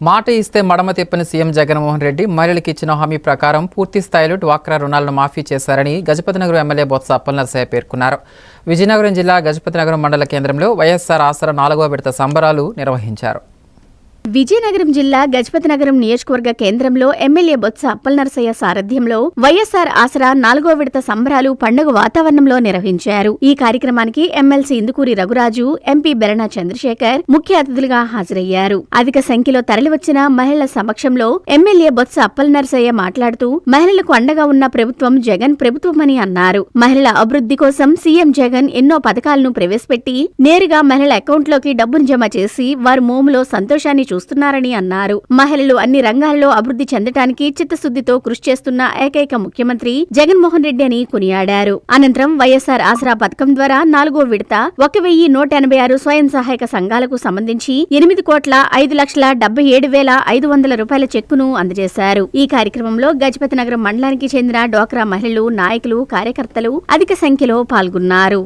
మాట ఇస్తే మడమ తిప్పని సీఎం జగన్మోహన్ రెడ్డి మహిళలకు ఇచ్చిన హామీ ప్రకారం పూర్తి స్థాయిలో డ్వాక్రా రుణాలను మాఫీ చేశారని గజపతినగరం ఎమ్మెల్యే బొత్స అప్పలనరసయ్య పేర్కొన్నారు. విజయనగరం జిల్లా గజపతినగరం మండల కేంద్రంలో వైఎస్ఆర్ ఆసరా నాలుగవ విడత సంబరాలు నిర్వహించారు. విజయనగరం జిల్లా గజపతినగరం నియోజకవర్గ కేంద్రంలో ఎమ్మెల్యే బొత్స అప్పలనరసయ్య సారథ్యంలో వైఎస్సార్ ఆసరా నాలుగో విడత సంబరాలు పండుగ వాతావరణంలో నిర్వహించారు. ఈ కార్యక్రమానికి ఎమ్మెల్సీ ఇందుకూరి రఘురాజు ఎంపీ బెరణ చంద్రశేఖర్ ముఖ్య అతిథులుగా హాజరయ్యారు. అధిక సంఖ్యలో తరలివచ్చిన మహిళల సమక్షంలో ఎమ్మెల్యే బొత్స అప్పలనరసయ్య మాట్లాడుతూ మహిళలకు అండగా ఉన్న ప్రభుత్వం జగన్ ప్రభుత్వమని అన్నారు. మహిళల అభివృద్ధి కోసం సీఎం జగన్ ఎన్నో పథకాలను ప్రవేశపెట్టి నేరుగా మహిళల అకౌంట్లోకి డబ్బును జమ చేసి వారి మోములో సంతోషాన్ని చూస్తున్నారని అన్నారు. మహిళలు అన్ని రంగాల్లో అభివృద్ధి చెందటానికి చిత్తశుద్దితో కృషి చేస్తున్న ఏకైక ముఖ్యమంత్రి జగన్మోహన్ రెడ్డి అని కొనియాడారు. అనంతరం వైఎస్ఆర్ ఆసరా పథకం ద్వారా నాలుగో విడత ఒక వెయ్యి నూట ఎనభై ఆరు స్వయం సహాయక సంఘాలకు సంబంధించి ఎనిమిది కోట్ల ఐదు లక్షల డెబ్బై ఏడు వేల ఐదు వందల రూపాయల చెక్కును అందజేశారు. ఈ కార్యక్రమంలో గజపతి నగరం మండలానికి చెందిన డ్వాక్రా మహిళలు నాయకులు కార్యకర్తలు అధిక సంఖ్యలో పాల్గొన్నారు.